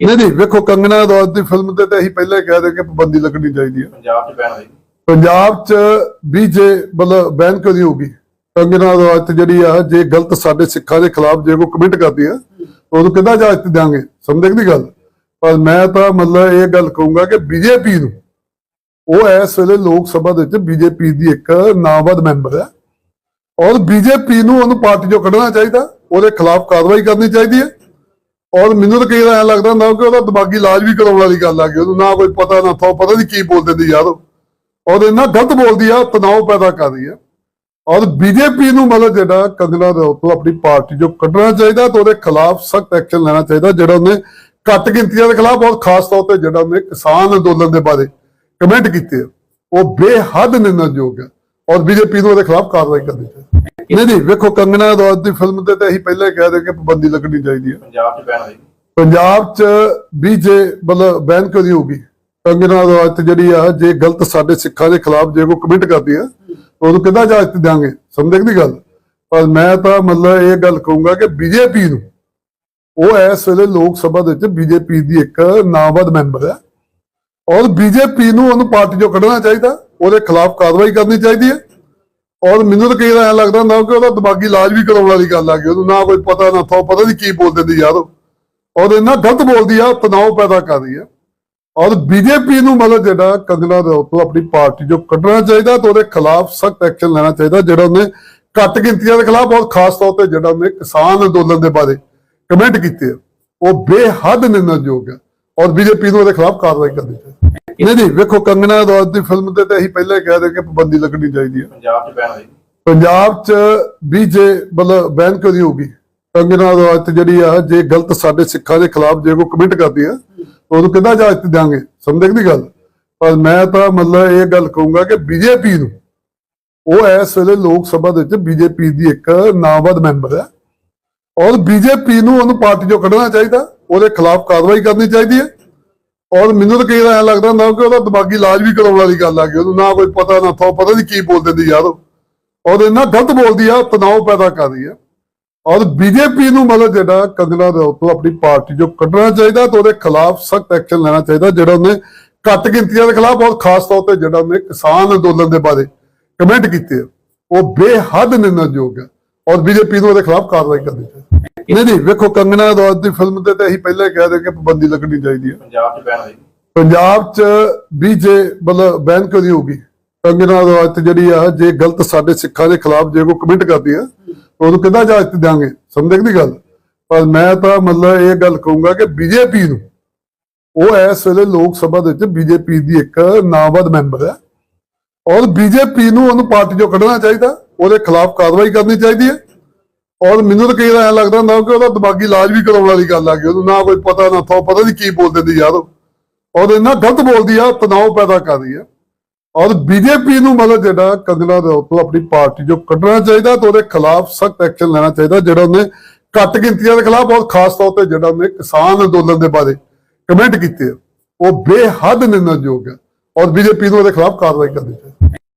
ਨਹੀਂ ਨਹੀਂ ਵੇਖੋ ਕੰਗਨਾ ਰਣੌਤ ਦੀ ਫਿਲਮ ਤੇ ਤਾਂ ਅਸੀਂ ਪਹਿਲਾਂ ਕਹਿ ਦੇ ਕਿ ਪਾਬੰਦੀ ਲੱਗਣੀ ਚਾਹੀਦੀ ਹੈ। ਪੰਜਾਬ 'ਚ ਬੈਨ ਹੋਈ। ਪੰਜਾਬ 'ਚ ਬੀਜੇ ਮਤਲਬ ਬੈਨ ਨਹੀਂ ਹੋਗੀ ਕੰਗਨਾ ਰਣੌਤ ਜਿਹੜੀ ਆ ਜੇ ਗਲਤ ਸਾਡੇ ਸਿੱਖਾਂ ਦੇ ਖਿਲਾਫ ਜੇ ਕੋਈ ਕਮੈਂਟ ਕਰਦੀ ਆ ਉਹਨੂੰ ਕਿੱਦਾਂ ਇਜਾਜ਼ਤ ਦਿਆਂਗੇ? ਸਮਝਦੇ ਦੀ ਗੱਲ? ਪਰ ਮੈਂ ਤਾਂ ਮਤਲਬ ਇਹ ਗੱਲ ਕਹੂੰਗਾ ਕਿ ਬੀਜੇਪੀ ਨੂੰ ਉਹ ਇਸ ਵੇਲੇ ਲੋਕ ਸਭਾ ਦੇ ਵਿੱਚ ਬੀਜੇਪੀ ਦੀ ਇੱਕ ਨਾਮਜ਼ਦ ਮੈਂਬਰ ਹੈ ਔਰ ਬੀਜੇਪੀ ਨੂੰ ਉਹਨੂੰ ਪਾਰਟੀ ਚੋਂ ਕੱਢਣਾ ਚਾਹੀਦਾ ਉਹਦੇ ਖਿਲਾਫ ਕਾਰਵਾਈ ਕਰਨੀ ਚਾਹੀਦੀ ਹੈ ਔਰ ਮੈਨੂੰ ਤਾਂ ਕਈ ਵਾਰ ਐਂ ਲੱਗਦਾ ਹੁੰਦਾ ਕਿ ਉਹਦਾ ਦਿਮਾਗੀ ਇਲਾਜ ਵੀ ਕਰਾਉਣ ਵਾਲੀ ਗੱਲ ਆ ਗਈ ਉਹਨੂੰ ਨਾ ਕੋਈ ਪਤਾ ਨਾ ਥੋ ਪਤਾ ਨਹੀਂ ਕੀ ਬੋਲ ਦਿੰਦੀ ਯਾਰ ਉਹ। ਔਰ ਗਲਤ ਬੋਲਦੀ ਆ ਤਣਾਅ ਪੈਦਾ ਕਰਦੀ ਆ। ਔਰ ਬੀਜੇਪੀ ਨੂੰ ਮਤਲਬ ਜਿਹੜਾ ਕੰਗਨਾ ਰਣੌਤ ਆਪਣੀ ਪਾਰਟੀ ਜੋ ਕੱਢਣਾ ਚਾਹੀਦਾ ਤੇ ਉਹਦੇ ਖਿਲਾਫ ਸਖਤ ਐਕਸ਼ਨ ਲੈਣਾ ਚਾਹੀਦਾ ਜਿਹੜਾ ਉਹਨੇ ਘੱਟ ਗਿਣਤੀਆਂ ਦੇ ਖਿਲਾਫ ਔਰ ਖਾਸ ਤੌਰ ਤੇ ਜਿਹੜਾ ਉਹਨੇ ਕਿਸਾਨ ਅੰਦੋਲਨ ਦੇ ਬਾਰੇ ਕਮੈਂਟ ਕੀਤੇ ਆ, ਉਹ ਬੇਹੱਦ ਨਿੰਦਣਯੋਗ ਹੈ ਔਰ ਬੀਜੇਪੀ ਨੂੰ ਉਹਦੇ ਖਿਲਾਫ ਕਾਰਵਾਈ ਕਰਨੀ ਚਾਹੀਦੀ। ਨਹੀਂ ਨਹੀਂ ਵੇਖੋ ਕੰਗਨਾ ਰਣੌਤ ਦੀ ਫਿਲਮ ਤੇ ਤਾਂ ਅਸੀਂ ਪਹਿਲਾਂ ਕਹਿ ਦੇ ਕਿ ਪਾਬੰਦੀ ਲੱਗਣੀ ਚਾਹੀਦੀ ਹੈ। ਪੰਜਾਬ 'ਚ ਬੈਨ ਹੋਈ। ਪੰਜਾਬ 'ਚ ਬੀਜੇ ਮਤਲਬ ਬੈਨ ਕਿਉਂ ਨਹੀਂ ਹੋਗੀ ਕੰਗਨਾ ਰਣੌਤ ਜਿਹੜੀ ਆ ਜੇ ਗਲਤ ਸਾਡੇ ਸਿੱਖਾਂ ਦੇ ਖਿਲਾਫ ਜੇ ਕੋਈ ਕਮੈਂਟ ਕਰਦੀ ਆ ਉਹਨੂੰ ਕਿੱਦਾਂ ਇਜਾਜ਼ਤ ਦਿਆਂਗੇ? ਸਮਝਦੇ ਦੀ ਗੱਲ? ਪਰ ਮੈਂ ਤਾਂ ਮਤਲਬ ਇਹ ਗੱਲ ਕਹੂੰਗਾ ਕਿ ਬੀਜੇਪੀ ਨੂੰ ਉਹ ਇਸ ਵੇਲੇ ਲੋਕ ਸਭਾ ਦੇ ਵਿੱਚ ਬੀਜੇਪੀ ਦੀ ਇੱਕ ਨਾਮਜ਼ਦ ਮੈਂਬਰ ਹੈ ਔਰ ਬੀਜੇਪੀ ਨੂੰ ਉਹਨੂੰ ਪਾਰਟੀ ਚੋਂ ਕੱਢਣਾ ਚਾਹੀਦਾ ਉਹਦੇ ਖਿਲਾਫ ਕਾਰਵਾਈ ਕਰਨੀ ਚਾਹੀਦੀ ਹੈ ਔਰ ਮੈਨੂੰ ਤਾਂ ਕਈ ਵਾਰ ਐਂ ਲੱਗਦਾ ਹੁੰਦਾ ਕਿ ਉਹਦਾ ਦਿਮਾਗੀ ਇਲਾਜ ਵੀ ਕਰਾਉਣ ਵਾਲੀ ਗੱਲ ਆ ਗਈ ਉਹਨੂੰ ਨਾ ਕੋਈ ਪਤਾ ਨਾ ਥੋ ਪਤਾ ਨਹੀਂ ਕੀ ਬੋਲ ਦਿੰਦੀ ਯਾਰ। ਔਰ ਇੰਨਾ ਗਲਤ ਬੋਲਦੀ ਆ ਤਣਾਅ ਪੈਦਾ ਕਰਦੀ ਆ। ਔਰ ਬੀਜੇਪੀ ਨੂੰ ਮਤਲਬ ਜਿਹੜਾ ਕੰਗਲਾ ਰਣੌਤ ਆਪਣੀ ਪਾਰਟੀ ਜੋ ਕੱਢਣਾ ਚਾਹੀਦਾ ਤੇ ਉਹਦੇ ਖਿਲਾਫ ਸਖਤ ਐਕਸ਼ਨ ਲੈਣਾ ਚਾਹੀਦਾ ਜਿਹੜਾ ਉਹਨੇ ਘੱਟ ਗਿਣਤੀਆਂ ਦੇ ਖਿਲਾਫ ਔਰ ਖਾਸ ਤੌਰ ਤੇ ਜਿਹੜਾ ਉਹਨੇ ਕਿਸਾਨ ਅੰਦੋਲਨ ਦੇ ਬਾਰੇ ਕਮੈਂਟ ਕੀਤੇ ਆ, ਉਹ ਬੇਹੱਦ ਨਿੰਦਣਯੋਗ ਹੈ ਔਰ ਬੀਜੇਪੀ ਨੂੰ ਉਹਦੇ ਖਿਲਾਫ ਕਾਰਵਾਈ ਕਰਨੀ ਚਾਹੀਦੀ। ਨਹੀਂ ਨਹੀਂ ਵੇਖੋ ਕੰਗਨਾ ਰਣੌਤ ਦੀ ਫਿਲਮ ਤੇ ਤਾਂ ਅਸੀਂ ਪਹਿਲਾਂ ਹੀ ਕਹਿ ਦੇ ਕਿ ਪਾਬੰਦੀ ਲੱਗਣੀ ਚਾਹੀਦੀ ਹੈ। ਪੰਜਾਬ 'ਚ ਬੈਨ ਹੋਈ। ਪੰਜਾਬ 'ਚ ਬੀਜੇ ਮਤਲਬ ਬੈਨ ਹੋਗੀ ਕੰਗਨਾ ਰਣੌਤ ਜਿਹੜੀ ਆ ਜੇ ਗਲਤ ਸਾਡੇ ਸਿੱਖਾਂ ਦੇ ਖਿਲਾਫ ਜੇ ਕੋਈ ਕਮੈਂਟ ਕਰਦੀ ਆ ਉਹਨੂੰ ਕਿੱਦਾਂ ਇਜਾਜ਼ਤ ਦਿਆਂਗੇ? ਸਮਝਦੇ ਦੀ ਗੱਲ? ਪਰ ਮੈਂ ਤਾਂ ਮਤਲਬ ਇਹ ਗੱਲ ਕਹੂੰਗਾ ਕਿ ਬੀਜੇਪੀ ਨੂੰ ਉਹ ਇਸ ਵੇਲੇ ਲੋਕ ਸਭਾ ਦੇ ਵਿੱਚ ਬੀਜੇਪੀ ਦੀ ਇੱਕ ਨਾਮਜ਼ਦ ਮੈਂਬਰ ਹੈ। ਔਰ ਬੀਜੇਪੀ ਨੂੰ ਉਹਨੂੰ ਪਾਰਟੀ ਚੋਂ ਕੱਢਣਾ ਚਾਹੀਦਾ ਉਹਦੇ ਖਿਲਾਫ ਕਾਰਵਾਈ ਕਰਨੀ ਚਾਹੀਦੀ ਹੈ। ਔਰ ਮੈਨੂੰ ਤਾਂ ਕਈ ਵਾਰ ਐਂ ਲੱਗਦਾ ਹੁੰਦਾ ਕਿ ਉਹਦਾ ਦਿਮਾਗੀ ਇਲਾਜ ਵੀ ਕਰਾਉਣ ਵਾਲੀ ਗੱਲ ਆ ਗਈ ਉਹਨੂੰ ਨਾ ਕੋਈ ਪਤਾ ਨਾ ਥੋ ਪਤਾ ਨਹੀਂ ਕੀ ਬੋਲ ਦਿੰਦੀ ਯਾਰ। ਉਹ ਔਰ ਇੰਨਾ ਗਲਤ ਬੋਲਦੀ ਆ ਤਣਾਅ ਪੈਦਾ ਕਰਦੀ ਆ। ਔਰ ਬੀਜੇਪੀ ਨੂੰ ਮਤਲਬ ਜਿਹੜਾ ਕੰਗਨਾ ਰਣੌਤ ਆਪਣੀ ਪਾਰਟੀ ਚੋਂ ਕੱਢਣਾ ਚਾਹੀਦਾ ਤੇ ਉਹਦੇ ਖਿਲਾਫ ਸਖਤ ਐਕਸ਼ਨ ਲੈਣਾ ਚਾਹੀਦਾ ਜਿਹੜਾ ਉਹਨੇ ਘੱਟ ਗਿਣਤੀਆਂ ਦੇ ਖਿਲਾਫ ਔਰ ਖਾਸ ਤੌਰ ਤੇ ਜਿਹੜਾ ਉਹਨੇ ਕਿਸਾਨ ਅੰਦੋਲਨ ਦੇ ਬਾਰੇ ਕਮੈਂਟ ਕੀਤੇ ਆ, ਉਹ ਬੇਹੱਦ ਨਿੰਦਣਯੋਗ ਹੈ ਔਰ ਬੀਜੇਪੀ ਨੂੰ ਉਹਦੇ ਖਿਲਾਫ ਕਾਰਵਾਈ ਕਰਨੀ ਚਾਹੀਦੀ। ਨਹੀਂ ਨਹੀਂ ਵੇਖੋ ਕੰਗਨਾ ਰਣੌਤ ਦੀ ਫਿਲਮ ਤੇ ਤਾਂ ਅਸੀਂ ਪਹਿਲਾਂ ਕਹਿ ਦੇ ਕਿ ਪਾਬੰਦੀ ਲੱਗਣੀ ਚਾਹੀਦੀ ਹੈ। ਪੰਜਾਬ 'ਚ ਬੈਨ ਹੋਈ। ਪੰਜਾਬ 'ਚ ਬੀਜੇ ਮਤਲਬ ਬੈਨ ਨਹੀਂ ਹੋਗੀ ਕੰਗਨਾ ਰਣੌਤ ਜਿਹੜੀ ਆ ਜੇ ਗਲਤ ਸਾਡੇ ਸਿੱਖਾਂ ਦੇ ਖਿਲਾਫ ਜੇ ਕੋਈ ਕਮੈਂਟ ਕਰਦੀ ਆ ਉਹਨੂੰ ਕਿੱਦਾਂ ਇਜਾਜ਼ਤ ਦਿਆਂਗੇ? ਸਮਝਦੇ ਦੀ ਗੱਲ? ਪਰ ਮੈਂ ਤਾਂ ਮਤਲਬ ਇਹ ਗੱਲ ਕਹੂੰਗਾ ਕਿ ਬੀਜੇਪੀ ਨੂੰ ਉਹ ਇਸ ਵੇਲੇ ਲੋਕ ਸਭਾ ਦੇ ਵਿੱਚ ਬੀਜੇਪੀ ਦੀ ਇੱਕ ਨਾਮਜ਼ਦ ਮੈਂਬਰ ਹੈ ਔਰ ਬੀਜੇਪੀ ਨੂੰ ਉਹਨੂੰ ਪਾਰਟੀ ਚੋਂ ਕੱਢਣਾ ਚਾਹੀਦਾ ਉਹਦੇ ਖਿਲਾਫ ਕਾਰਵਾਈ ਕਰਨੀ ਚਾਹੀਦੀ ਹੈ ਔਰ ਮੈਨੂੰ ਤਾਂ ਕਈ ਵਾਰ ਐਂ ਲੱਗਦਾ ਹੁੰਦਾ ਕਿ ਉਹਦਾ ਦਿਮਾਗੀ ਇਲਾਜ ਵੀ ਕਰਾਉਣ ਵਾਲੀ ਗੱਲ ਆ ਗਈ। ਉਹਨੂੰ ਨਾ ਕੋਈ ਪਤਾ ਨਾ ਥੋ ਪਤਾ ਨਹੀਂ ਕੀ ਬੋਲ ਦਿੰਦੀ ਯਾਰ। ਔਰ ਇੰਨਾ ਗਲਤ ਬੋਲਦੀ ਆ ਤਣਾਅ ਪੈਦਾ ਕਰਦੀ ਆ। ਔਰ ਬੀਜੇਪੀ ਨੂੰ ਮਤਲਬ ਜਿਹੜਾ ਕੰਗਲਾ ਰਣੌਤ ਆਪਣੀ ਪਾਰਟੀ ਜੋ ਕੱਢਣਾ ਚਾਹੀਦਾ ਤੇ ਉਹਦੇ ਖਿਲਾਫ ਸਖਤ ਐਕਸ਼ਨ ਲੈਣਾ ਚਾਹੀਦਾ ਜਿਹੜਾ ਉਹਨੇ ਘੱਟ ਗਿਣਤੀਆਂ ਦੇ ਖਿਲਾਫ ਔਰ ਖਾਸ ਤੌਰ ਤੇ ਜਿਹੜਾ ਉਹਨੇ ਕਿਸਾਨ ਅੰਦੋਲਨ ਦੇ ਬਾਰੇ ਕਮੈਂਟ ਕੀਤੇ ਆ, ਉਹ ਬੇਹੱਦ ਨਿੰਦਣਯੋਗ ਹੈ ਔਰ ਬੀਜੇਪੀ ਨੂੰ ਉਹਦੇ ਖਿਲਾਫ ਕਾਰਵਾਈ ਕਰਨੀ ਚਾਹੀਦੀ।